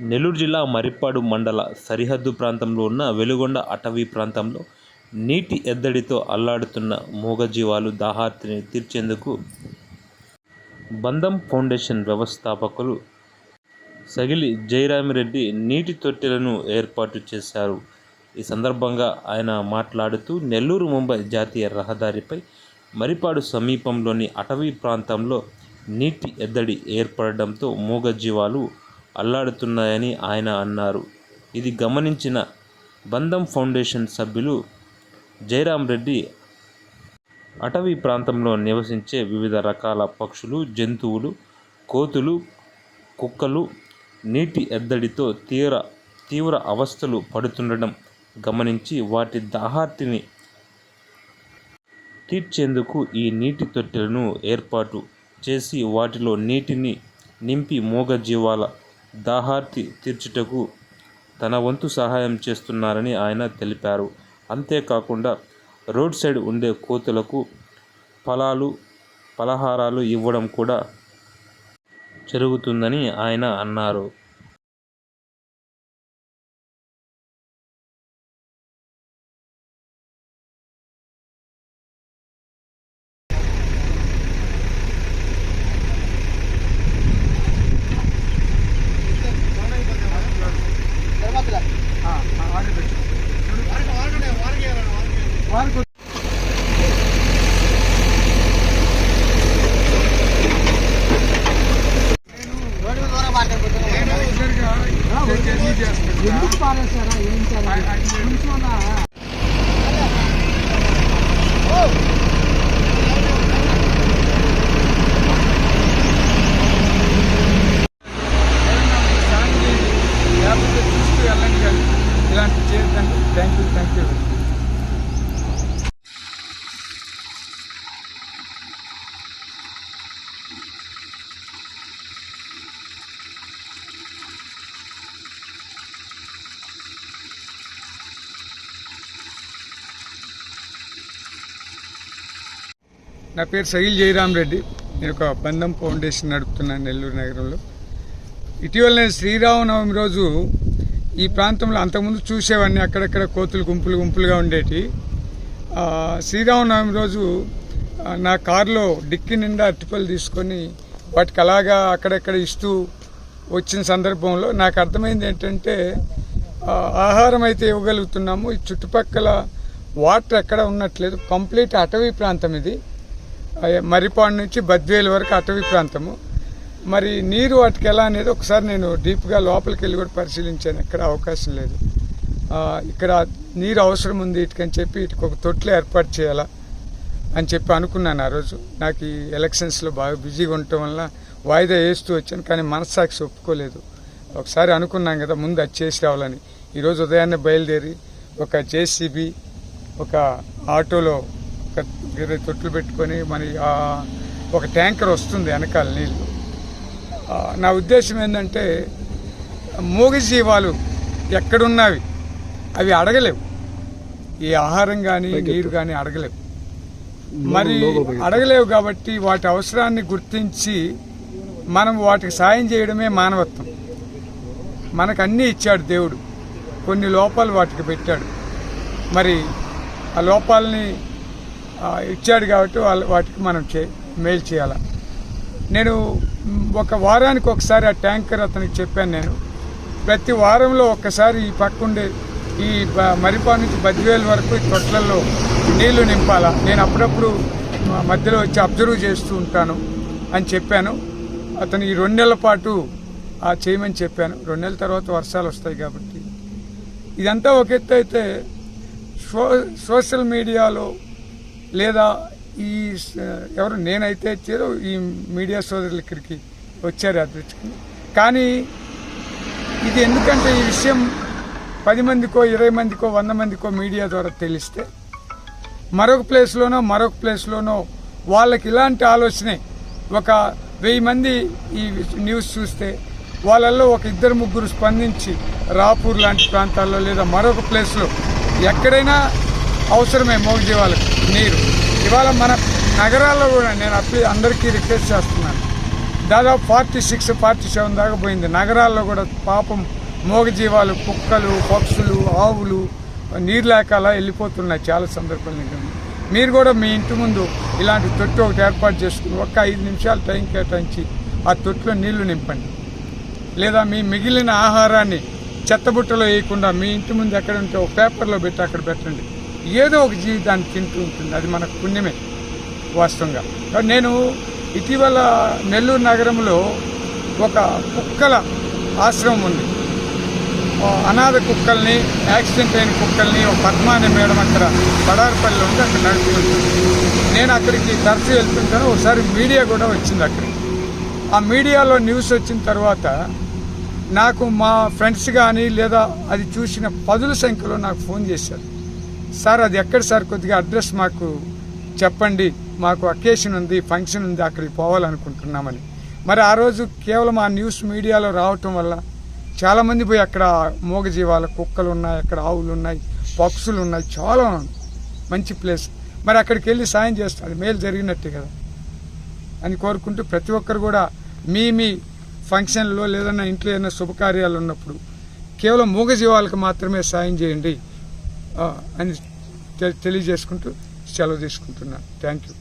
నెల్లూరు జిల్లా మరిపాడు మండల సరిహద్దు ప్రాంతంలో ఉన్న వెలుగొండ అటవీ ప్రాంతంలో నీటి ఎద్దడితో అల్లాడుతున్న మూగజీవాలు దాహార్తిని తీర్చేందుకు బంధం ఫౌండేషన్ వ్యవస్థాపకులు సగిలి జయరామిరెడ్డి నీటి తొట్టెలను ఏర్పాటు చేశారు. ఈ సందర్భంగా ఆయన మాట్లాడుతూ నెల్లూరు ముంబై జాతీయ రహదారిపై మరిపాడు సమీపంలోని అటవీ ప్రాంతంలో నీటి ఎద్దడి ఏర్పడడంతో మూగజీవాలు అల్లాడుతున్నాయని ఆయన అన్నారు. ఇది గమనించిన బంధం ఫౌండేషన్ సభ్యులు జయరాం రెడ్డి అటవీ ప్రాంతంలో నివసించే వివిధ రకాల పక్షులు జంతువులు కోతులు కుక్కలు నీటి ఎద్దడితో తీవ్ర తీవ్ర అవస్థలు పడుతుండడం గమనించి వాటి దాహార్తిని తీర్చేందుకు ఈ నీటి తొట్టెలను ఏర్పాటు చేసి వాటిలో నీటిని నింపి మూగజీవాల దాహార్తి తీర్చుటకు తన వంతు సహాయం చేస్తున్నారని ఆయన తెలిపారు. అంతేకాకుండా రోడ్ సైడ్ ఉండే కోతులకు ఫలాలు పలహారాలు ఇవ్వడం కూడా జరుగుతుందని ఆయన అన్నారు. ఎందుకు పారేశారా ఏం చేయాలి చూస్తూ వెళ్ళండి కానీ ఇలాంటి చేయొద్దండి థ్యాంక్ యూ థ్యాంక్ యూ నా పేరు సహిల్ జయరామ్ రెడ్డి. నేను ఒక బంధం ఫౌండేషన్ నడుపుతున్నాను నెల్లూరు నగరంలో. ఇటీవల నేను శ్రీరామనవమి రోజు ఈ ప్రాంతంలో అంతకుముందు చూసేవాడిని. అక్కడక్కడ కోతులు గుంపులు గుంపులుగా ఉండేటి. శ్రీరామనవమి రోజు నా కారులో డిక్కి నిండా అరటిపళ్ళు తీసుకొని వాటికి అలాగా అక్కడక్కడ ఇస్తూ వచ్చిన సందర్భంలో నాకు అర్థమైంది ఏంటంటే ఆహారం అయితే ఇవ్వగలుగుతున్నాము. ఈ చుట్టుపక్కల వాటర్ ఎక్కడ ఉన్నట్లేదు. కంప్లీట్ అటవీ ప్రాంతం ఇది. మరిపాడు నుంచి బద్వేలు వరకు అటవీ ప్రాంతము. మరి నీరు వాటికి ఎలా అనేది ఒకసారి నేను డీప్గా లోపలికి వెళ్ళి కూడా పరిశీలించాను. ఎక్కడ అవకాశం లేదు. ఇక్కడ నీరు అవసరం ఉంది ఇటుకని చెప్పి ఇటుకు ఒక తొట్లు ఏర్పాటు చేయాలా అని చెప్పి అనుకున్నాను ఆ రోజు. నాకు ఈ ఎలక్షన్స్లో బాగా బిజీగా ఉండటం వల్ల వాయిదా వేస్తూ వచ్చాను కానీ మనస్సాక్షి ఒప్పుకోలేదు. ఒకసారి అనుకున్నాం కదా ముందు అది చేసి రావాలని. ఈరోజు ఉదయాన్నే బయలుదేరి ఒక జేసీబీ ఒక ఆటోలో ఇరవై తొట్లు పెట్టుకొని మరి ఆ ఒక ట్యాంకర్ వస్తుంది వెనకాల నీళ్ళు నా ఉద్దేశం ఏంటంటే మూగజీవాలు ఎక్కడున్నవి అవి అడగలేవు. ఈ ఆహారం కానీ నీరు కానీ అడగలేవు. మరి అడగలేవు కాబట్టి వాటి అవసరాన్ని గుర్తించి మనం వాటికి సాయం చేయడమే మానవత్వం. మనకు అన్నీ ఇచ్చాడు దేవుడు. కొన్ని లోపాలు వాటికి పెట్టాడు. మరి ఆ లోపాలని ఇచ్చాడు కాబట్టి వాళ్ళ వాటికి మనం చే మెయిల్ చేయాల. నేను ఒక వారానికి ఒకసారి ఆ ట్యాంకర్ అతనికి చెప్పాను నేను. ప్రతి వారంలో ఒక్కసారి ఈ పక్కుండే ఈ మరిపా నుంచి బద్వేలు వరకు ఈ తొట్లలో నీళ్ళు నింపాలా. నేను అప్పుడప్పుడు మధ్యలో వచ్చి అబ్జర్వ్ చేస్తూ ఉంటాను అని చెప్పాను. అతను ఈ రెండు నెలల పాటు ఆ చేయమని చెప్పాను. రెండు నెలల తర్వాత వర్షాలు వస్తాయి కాబట్టి. ఇదంతా ఒక ఎత్తు అయితే సో సోషల్ మీడియాలో లేదా ఈ ఎవరు నేనైతే చేరో ఈ మీడియా సోదరులు ఇక్కడికి వచ్చారు అదృష్టం కానీ ఇది ఎందుకంటే ఈ విషయం పది మందికో ఇరవై మందికో వంద మందికో మీడియా ద్వారా తెలిస్తే మరొక ప్లేస్లోనో మరొక ప్లేస్లోనో వాళ్ళకి ఇలాంటి ఆలోచనే ఒక వెయ్యి మంది ఈ న్యూస్ చూస్తే వాళ్ళల్లో ఒక ఇద్దరు ముగ్గురు స్పందించి రాపూర్ లాంటి ప్రాంతాల్లో లేదా మరొక ప్లేస్లో ఎక్కడైనా అవసరమే మోగజీవాలకు నీరు. ఇవాళ మన నగరాల్లో కూడా నేను అప్పి అందరికీ రిక్వెస్ట్ చేస్తున్నాను. దాదాపు ఫార్టీ సిక్స్ ఫార్టీ సెవెన్ దాకా పోయింది. నగరాల్లో కూడా పాపం మూగజీవాలు కుక్కలు పక్షులు ఆవులు నీరు లేక అలా వెళ్ళిపోతున్నాయి చాలా సందర్భాలు మీరు కూడా మీ ఇంటి ముందు ఇలాంటి తొట్టి ఒకటి ఏర్పాటు చేసుకుని ఒక్క ఐదు నిమిషాలు టైం కేటాయించి ఆ తొట్టిలో నీళ్ళు నింపండి. లేదా మీ మిగిలిన ఆహారాన్ని చెత్తబుట్టలో వేయకుండా మీ ఇంటి ముందు ఎక్కడ ఉంటే ఒక పేపర్లో పెట్టి అక్కడ పెట్టండి. ఏదో ఒక జీవితాన్ని తింటూ ఉంటుంది. అది మనకు పుణ్యమే వాస్తవంగా. నేను ఇటీవల నెల్లూరు నగరంలో ఒక కుక్కల ఆశ్రమం ఉంది. అనాథ కుక్కల్ని యాక్సిడెంట్ అయిన కుక్కల్ని ఒక పద్మ అనే మేడం అక్కడ పడారపల్లి ఉంది అక్కడ నడుపుకుంటుంది. నేను అక్కడికి తరచు వెళ్తుంటాను. ఒకసారి మీడియా కూడా వచ్చింది అక్కడికి ఆ మీడియాలో న్యూస్ వచ్చిన తర్వాత నాకు మా ఫ్రెండ్స్ కానీ లేదా అది చూసిన పదుల సంఖ్యలో నాకు ఫోన్ చేశారు. సార్ అది ఎక్కడ సార్? కొద్దిగా అడ్రస్ మాకు చెప్పండి. మాకు అకేషన్ ఉంది ఫంక్షన్ ఉంది అక్కడికి పోవాలనుకుంటున్నామని. మరి ఆ రోజు కేవలం ఆ న్యూస్ మీడియాలో రావటం వల్ల చాలామంది పోయి అక్కడ మూగజీవాల కుక్కలు ఉన్నాయి అక్కడ ఆవులు ఉన్నాయి పక్షులు ఉన్నాయి చాలా మంచి ప్లేస్. మరి అక్కడికి వెళ్ళి సాయం చేస్తాం అది మేలు జరిగినట్టే కదా అని కోరుకుంటూ ప్రతి ఒక్కరు కూడా మీ మీ ఫంక్షన్లో లేదన్నా ఇంట్లో ఏదైనా శుభకార్యాలు ఉన్నప్పుడు కేవలం మూగజీవాలకు మాత్రమే సాయం చేయండి అని తెలియజేసుకుంటూ సెలవు తీసుకుంటున్నాను థ్యాంక్ యూ.